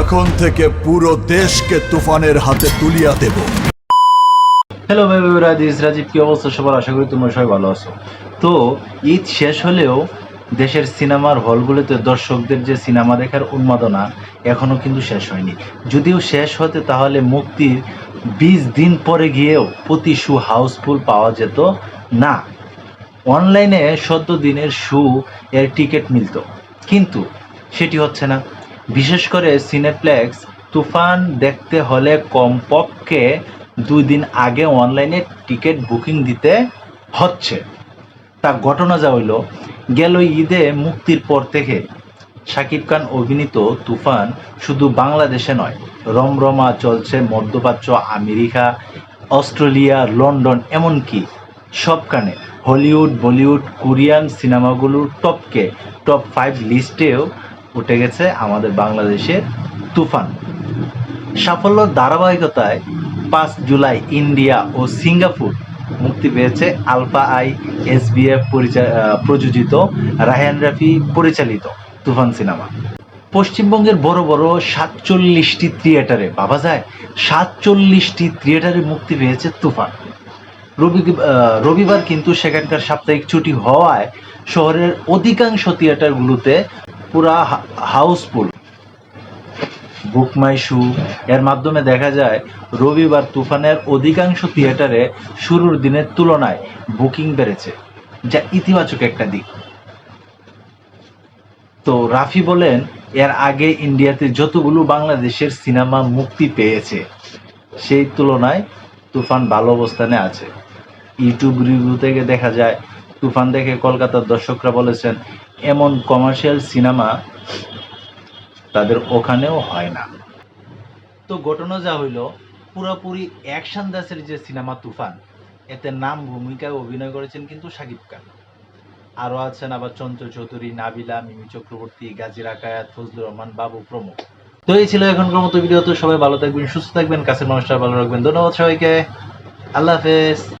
এখন থেকে পুরো দেশকে তুফানের হাতে তুলিয়া দেব। হ্যালো দিস রাজীব কি অবস্থা? সবার আশা করি তোমরা সবাই ভালো আছো। তো, ঈদ শেষ হলেও দেশের সিনেমার হলগুলোতে দর্শকদের যে সিনেমা দেখার উন্মাদনা এখনও কিন্তু শেষ হয়নি। যদিও শেষ হতে তাহলে মুক্তির বিশ দিন পরে গিয়েও প্রতি শু হাউসফুল পাওয়া যেত না। অনলাইনে সদ্য দিনের শু এর টিকিট মিলত। কিন্তু সেটি হচ্ছে না। বিশেষ করে সিনেপ্লেক্স তুফান দেখতে হলে কমপক্ষে দুই দিন আগে অনলাইনে টিকিট বুকিং দিতে হচ্ছে। তা ঘটনা যা হইল, গেল ঈদে মুক্তির পর থেকে শাকিব খান অভিনীত তুফান শুধু বাংলাদেশে নয়, রমরমা চলছে, মধ্যপ্রাচ্য, আমেরিকা, অস্ট্রেলিয়া, লন্ডন, এমনকি সবখানে হলিউড, বলিউড, কোরিয়ান সিনেমাগুলোর টপকে, টপ ফাইভ লিস্টেও উঠে গেছে আমাদের বাংলাদেশের তুফান। সাফল্য ধারাবাহিকতায় পাঁচ জুলাই ইন্ডিয়া ও সিঙ্গাপুর মুক্তি পেয়েছে আলফা আই এসবিএফ প্রযোজিত রায়হান রাফি পরিচালিত তুফান সিনেমা। পশ্চিমবঙ্গের বড় বড় সাতচল্লিশটি থিয়েটারে, ভাবা যায়, সাতচল্লিশটি থিয়েটারে মুক্তি পেয়েছে তুফান। রবি রবিবার কিন্তু সেখানকার সাপ্তাহিক ছুটি হওয়ায় শহরের অধিকাংশ থিয়েটারগুলোতে পুরা হাউসফুল। বুক এর মাধ্যমে দেখা যায়, রবিবার তুফানের অধিকাংশ থিয়েটারে শুরুর দিনের তুলনায় বুকিং বেড়েছে, যা ইতিবাচক একটা দিক। তো রাফি বলেন, এর আগে ইন্ডিয়াতে যতগুলো বাংলাদেশের সিনেমা মুক্তি পেয়েছে, সেই তুলনায় তুফান ভালো অবস্থানে আছে। ইউটিউব রিভিউ থেকে দেখা যায়, তুফান দেখে কলকাতার দর্শকরা বলেছেন এমন কমার্শিয়াল সিনেমা তাদের ওখানেও হয় না। তো ঘটনা যা হইল, পুরোপুরি অ্যাকশন দাসের যে সিনেমা তুফান, এতে নাম, ভূমিকায় অভিনয় করেছেন কিন্তু শাকিব খান। আরও আছেন আবার চন্দ্র চৌধুরী, নাবিলা, মিমি চক্রবর্তী গাজী রাকায়াত ফজলুর রহমান, বাবু প্রমুখ। তো এই ছিল এখনকার মতো ভিডিও তো সবাই ভালো থাকবেন, সুস্থ থাকবেন, কাছের মানুষটা ভালো রাখবেন। ধন্যবাদ সবাইকে। আল্লাহ হাফেজ।